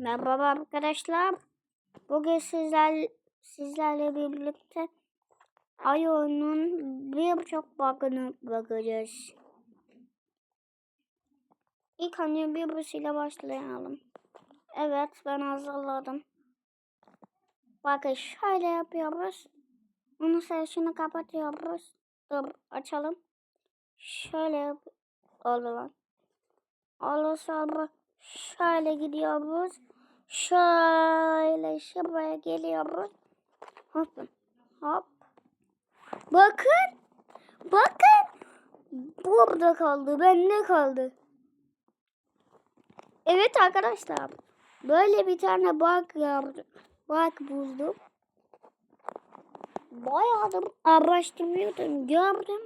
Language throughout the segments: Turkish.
Merhaba arkadaşlar. Bugün sizler sizlerle birlikte Ayon'un birçok bug'ını bakacağız. İlk önce birisiyle başlayalım. Evet ben hazırladım. Bakın şöyle yapıyoruz. Onun sesini kapatıyoruz. Dur açalım. Şöyle yap. Oldu lan. Şöyle gidiyoruz. Şöyle şuraya geliyoruz. Hop. Hop. Bakın. Bakın. Burada kaldı. Bende kaldı. Evet arkadaşlar. Böyle bir tane bug yaptım. Bug buldum. Bayağıdır araştırıyordum. Gördüm.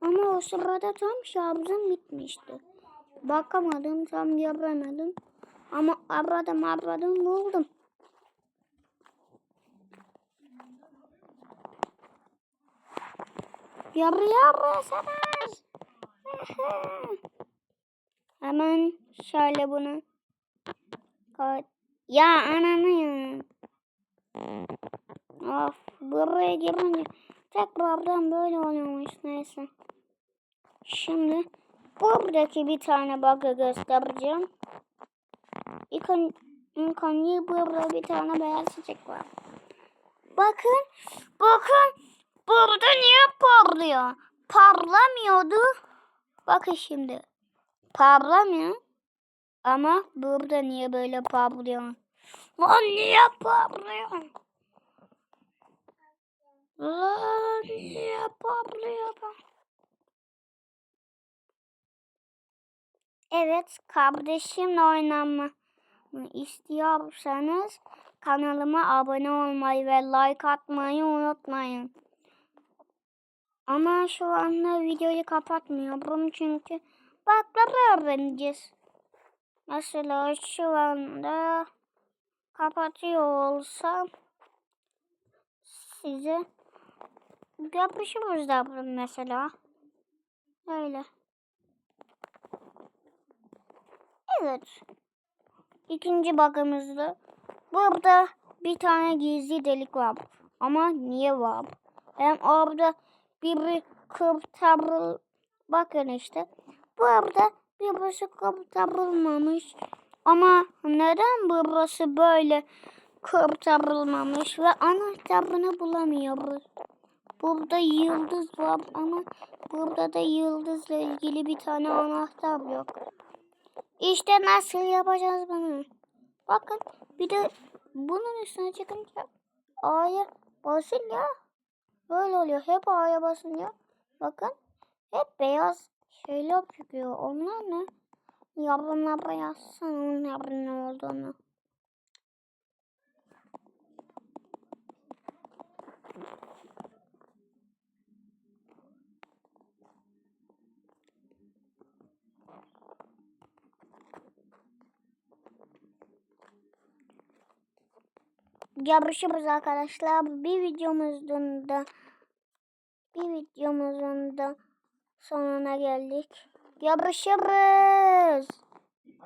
Ama o sırada tam şarjım bitmişti. Bakamadım, tam göremedim. Ama aradım, aradım, buldum. Yarıyorsunuz. Hemen şöyle bunu. Ya ananı ya. Of buraya girince tekrardan böyle oluyormuş neyse. Şimdi buradaki bir tane bug'ı göstereceğim. İlk, ön, ilk önce burada bir tane beyaz çiçek var. Bakın, bakın burada niye parlıyor? Parlamıyordu. Bakın şimdi. Parlamıyor. Ama burada niye böyle parlıyor? Lan niye parlıyor? Lan niye parlıyor? Evet, kardeşimle oynamamı istiyorsanız kanalıma abone olmayı ve like atmayı unutmayın. Ama şu anda videoyu kapatmıyorum çünkü bakları öğreneceğiz. Mesela şu anda kapatıyor olsam size görüşürüz de mesela. Öyle. Evet. İkinci bakımızda burada bir tane gizli delik var. Ama niye var? Hem orada biri kurtarıl... Bakın işte. Bu arada birisi kurtarılmamış. Ama neden burası böyle kurtarılmamış ve anahtarını bulamıyoruz? Burada yıldız var ama burada da yıldızla ilgili bir tane anahtar yok. İşte nasıl yapacağız bunu? Bakın bir de bunun üstüne çıkınca A'ya basın ya. Böyle oluyor. Hep A'ya basınca. Bakın hep beyaz şeyler çıkıyor. Onlar ne? Yorumlara yazsana onların ne olduğunu. Görüşürüz arkadaşlar. Bir videomuzun da bir videomuzun da sonuna geldik. Görüşürüz.